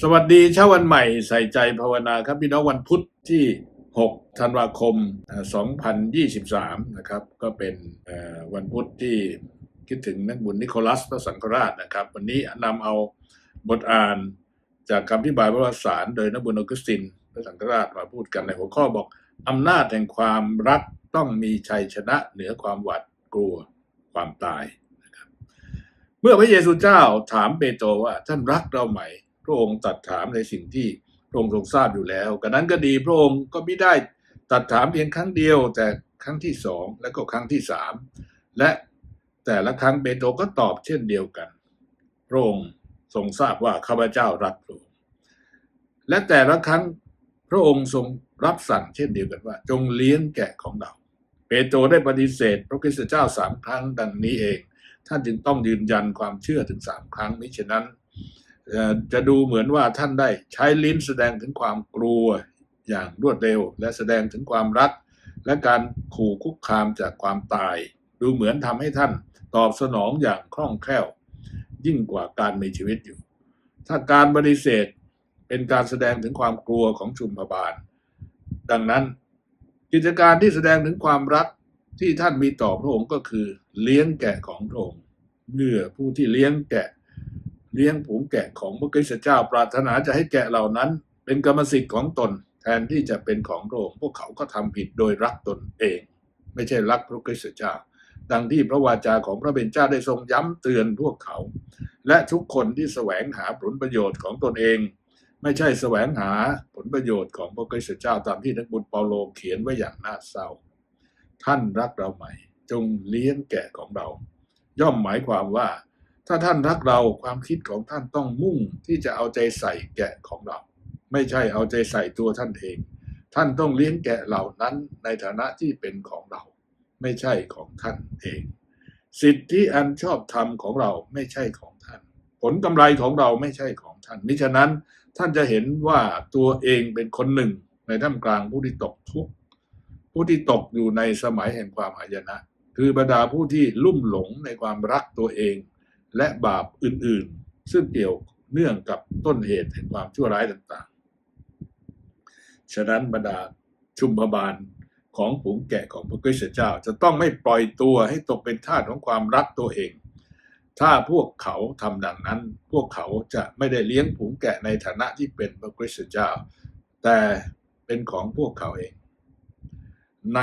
สวัสดีเช้าวันใหม่ใส่ใจภาวนาครับพี่น้องวันพุธที่ 6 ธันวาคมเอ่อ2023 นะครับ ก็เป็นวันพุธที่คิดถึงนักบุญนิโคลัสพระสังฆราชนะครับ วันนี้นำเอาบทอ่านจากคำพิบายพระวสารโดยนักบุญออกุสตินพระสังฆราชมาพูดกันในหัวข้อบอกอำนาจแห่งความรักต้องมีชัยชนะเหนือความหวาดกลัวความตายนะครับเมื่อพระเยซูเจ้าถามเปโตรว่าท่านรักเราไหม พระองค์ตรัสถามในสิ่งที่พระองค์ทรงทราบอยู่แล้วกระนั้นก็ดีพระองค์ก็ไม่ได้ตรัสถามเพียงครั้งเดียว แต่ครั้งที่สองและก็ครั้งที่สามและแต่ละครั้งเปโตรก็ตอบเช่นเดียวกัน พระองค์ทรงทราบว่าข้าพเจ้ารักพระองค์และแต่ละครั้งพระองค์ทรงรับสั่งเช่นเดียวกันว่า จงเลี้ยงแกะของเรา เปโตรได้ปฏิเสธ พระคริสตเจ้าสามครั้งดังนี้เอง ท่านจึงต้องยืนยันความเชื่อถึงสามครั้งมิฉะนั้น จะดูเหมือนว่าท่านได้ใช้ลิ้นแสดงถึงความกลัวอย่างรวดเร็ว และแสดงถึงความรัก และการขู่คุกคามจากความตาย ดูเหมือนทำให้ท่านตอบสนองอย่างคล่องแคล่ว ยิ่งกว่าการมีชีวิตอยู่ ถ้าการปฏิเสธเป็นการแสดงถึงความกลัวของชุมพบาล ดังนั้นกิจการที่แสดงถึงความรักที่ท่านมีต่อพระองค์ก็คือเลี้ยงแกะของพระองค์เมื่อผู้ที่เลี้ยงแกะ เลี้ยงผงแกะของพระคริสตเจ้าปรารถนาจะให้แกะเหล่านั้น เป็นกรรมสิทธิ์ของตน แทนที่จะเป็นของพระองค์พวกเขาก็ทำผิดโดยรักตนเอง ไม่ใช่รักพระคริสตเจ้า ดังที่พระวาจาของพระเป็นเจ้าได้ทรงย้ำเตือนพวกเขา และทุกคนที่แสวงหาผลประโยชน์ของตนเอง ไม่ใช่แสวงหาผลประโยชน์ของพระคริสตเจ้าตามที่นักบุญเปาโลเขียนไว้อย่างน่าเศร้า ท่านรักเราไหม่ จงเลี้ยงแกะของเรา ย่อมหมายความว่า ถ้าท่านรักเราความคิดของท่านต้องมุ่งที่จะเอาใจใส่แกะของเรา ไม่ใช่เอาใจใส่ตัวท่านเอง ท่านต้องเลี้ยงแกะเหล่านั้นในฐานะที่เป็นของเรา ไม่ใช่ของท่านเอง สิทธิอันชอบธรรมของเราไม่ใช่ของท่าน ผลกำไรของเราไม่ใช่ของท่านมิฉะนั้นท่านจะเห็นว่าตัวเองเป็นคนหนึ่ง ในท่ามกลางผู้ที่ตกทุกข์ผู้ที่ตกอยู่ในสมัยแห่งความหายนะ คือบรรดาผู้ที่ลุ่มหลงในความรักตัวเอง และบาปอื่นๆ ซึ่งเกี่ยวเนื่องกับต้นเหตุแห่งความชั่วร้ายต่างๆ ฉะนั้นบรรดาชุมพบาลของผงแกะของพระคริสตเจ้า จะต้องไม่ปล่อยตัวให้ตกเป็นทาสของความรักตัวเอง ถ้าพวกเขาทำดังนั้น พวกเขาจะไม่ได้เลี้ยงผงแกะในฐานะที่เป็นพระคริสตเจ้า แต่เป็นของพวกเขาเอง ใน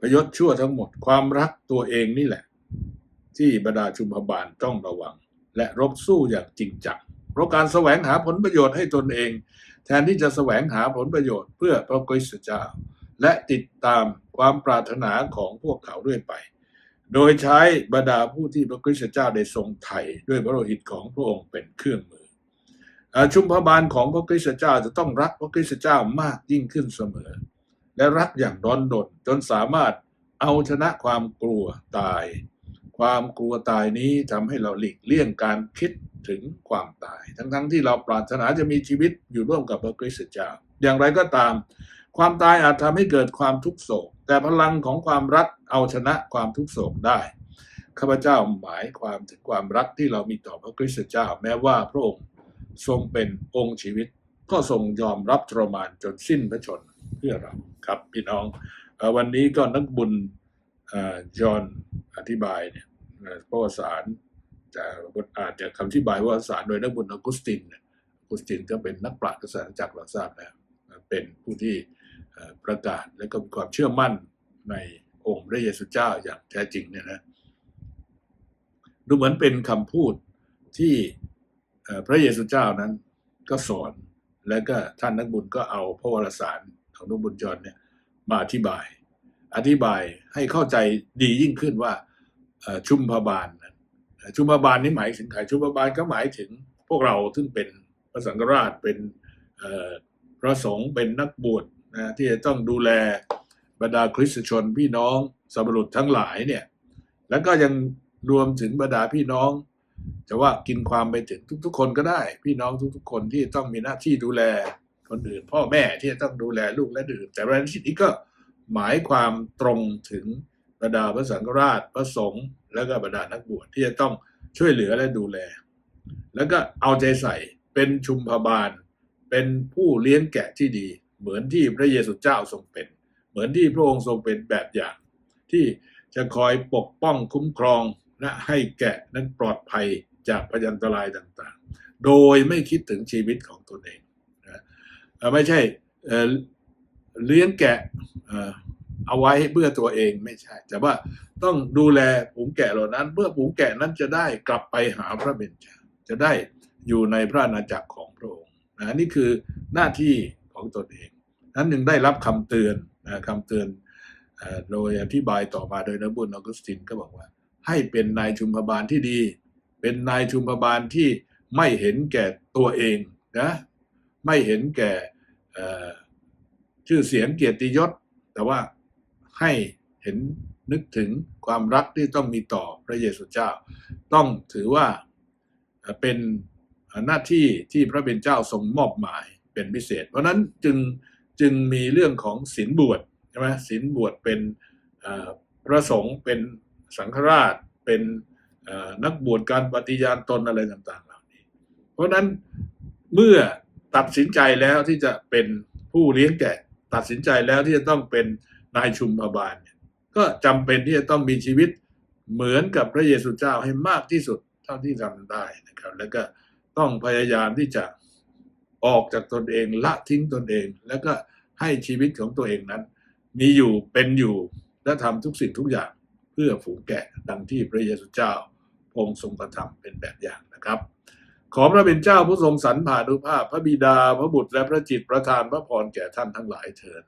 พยศชั่วทั้งหมดความรักตัวเองนี่แหละ ที่บรรดาชุมพบาลต้องระวัง และรบสู้อย่างจริงจังเพราะการแสวงหาผลประโยชน์ให้ตนเอง แทนที่จะแสวงหาผลประโยชน์เพื่อพระคริสตเจ้า และติดตามความปรารถนาของพวกเขาเรื่อยไป โดยใช้บรรดาผู้ที่พระคริสตเจ้าได้ทรงไถ่ด้วยพระโลหิตของพระองค์เป็นเครื่องมือชุมพบาลของพระคริสตเจ้าจะต้องรักพระคริสตเจ้ามากยิ่งขึ้นเสมอ และรักอย่างร้อนดนจนสามารถเอาชนะความกลัวตาย ความกลัวตายนี้ทำให้เราหลีกเลี่ยงการคิดถึงความตาย ทั้งๆทที่เราปรารถนาจะมีชีวิตอยู่ร่วมกับพระคริสตเจ้า อย่างไรก็ตาม ความตายอาจทำให้เกิดความทุกโศก แต่พลังของความรักเอาชนะความทุกโศกได้ข้าพเจ้าหมายความถึงความรักที่เรามีต่อพระคริสตเจ้า แม้ว่าพระองค์ทรงเป็นองค์ชีวิต ก็ทรงยอมรับทรมานจนสิ้นพระชนเพื่อเราครับพี่น้องวันนี้ก็นักบุญจอห์น อธิบายเนี่ยเอ่อพระวสารจะอาจจะคำอธิบายพระวสารโดยนักบุญออกุสตินเนี่ยออกุสตินก็เป็นนักปราชญ์ศาสนาจักเราทราบแล้วเป็นผู้ที่ประกาศและก็มีความเชื่อมั่นในองค์พระเยซูเจ้าอย่างแท้จริงเนี่ยนะดูเหมือนเป็นคำพูดที่พระเยซูเจ้านั้นก็สอนแล้วก็ท่านนักบุญก็เอาพระวรสารของนักบุญจรเนี่ยมาอธิบาย อธิบายให้เข้าใจดียิ่งขึ้นว่า ชุมพบาลนะชุมพบาลนี่หมายถึงใครชุมพบาลก็หมายถึงพวกเราซึ่งเป็นพระสังฆราชเป็นพระสงฆ์เป็นนักบวชนะที่จะต้องดูแลบรรดาคริสตชนพี่น้องสับรุษทั้งหลายเนี่ยแล้วก็ยังรวมถึงบรรดาพี่น้องจะว่ากินความไปถึงทุก ๆ คนก็ได้ พี่น้องทุก ๆ คนที่ต้องมีหน้าที่ดูแลคนอื่น พ่อแม่ที่จะต้องดูแลลูกและอื่นแต่ประเด็นที่นี้ก็หมายความตรงถึง บรรดาพระสังฆราชพระสงฆ์และก็บรรดานักบวชที่จะต้องช่วยเหลือและดูแล แล้วก็เอาใจใส่เป็นชุมพบาล เป็นผู้เลี้ยงแกะที่ดี เหมือนที่พระเยซูเจ้าทรงเป็น เหมือนที่พระองค์ทรงเป็นแบบอย่าง ที่จะคอยปกป้องคุ้มครองและให้แกะนั้นปลอดภัยจากพยันตรายต่างๆ โดยไม่คิดถึงชีวิตของตนเองนะไม่ใช่เลี้ยงแกะ เอาไว้เพื่อตัวเองไม่ใช่ แต่ว่าต้องดูแลฝูงแกะเหล่านั้นเพื่อฝูงแกะนั้นจะได้กลับไปหาพระเบญจาจะได้อยู่ในพระอาณาจักรของพระองค์นะนี่คือหน้าที่ของตนเอง นั้นจึงได้รับคำเตือนนะคำเตือนโดยอธิบายต่อมาโดยนบุญออกุสตินก็บอกว่า ให้เป็นนายชุมพบาลที่ดี เป็นนายชุมพบาลที่ไม่เห็นแก่ตัวเองนะไม่เห็นแก่ชื่อเสียงเกียรติยศ แต่ว่า ให้เห็นนึกถึงความรักที่ต้องมีต่อพระเยซูเจ้า ต้องถือว่าเป็นหน้าที่ที่พระเป็นเจ้าทรงมอบหมายเป็นพิเศษ เพราะนั้นจึงจึงมีเรื่องของศีลบวชใช่ไหมศีลบวชเป็นพระสงฆ์เป็นสังฆราชเป็นนักบวชการปฏิญาณตนอะไรต่างๆเหล่านี้ เพราะฉะนั้นเมื่อตัดสินใจแล้วที่จะเป็นผู้เลี้ยงแกะ ตัดสินใจแล้วที่จะต้องเป็น นายชุมพบาลเนี่ยก็จำเป็นที่จะต้องมีชีวิตเหมือนกับพระเยซูเจ้าให้มากที่สุดเท่าที่ทำได้นะครับ แล้วก็ต้องพยายามที่จะออกจากตนเองละทิ้งตนเอง แล้วก็ให้ชีวิตของตัวเองนั้น มีอยู่เป็นอยู่และทำทุกสิ่งทุกอย่างเพื่อฝูงแกะดังที่พระเยซูเจ้าพงทรงกระทำเป็นแบบอย่างนะครับ ขอพระเป็นเจ้าผู้ทรงสรรผ่านุภาพ พระบิดาพระบุตรและพระจิตประทานพระพรแก่ท่านทั้งหลายเถิด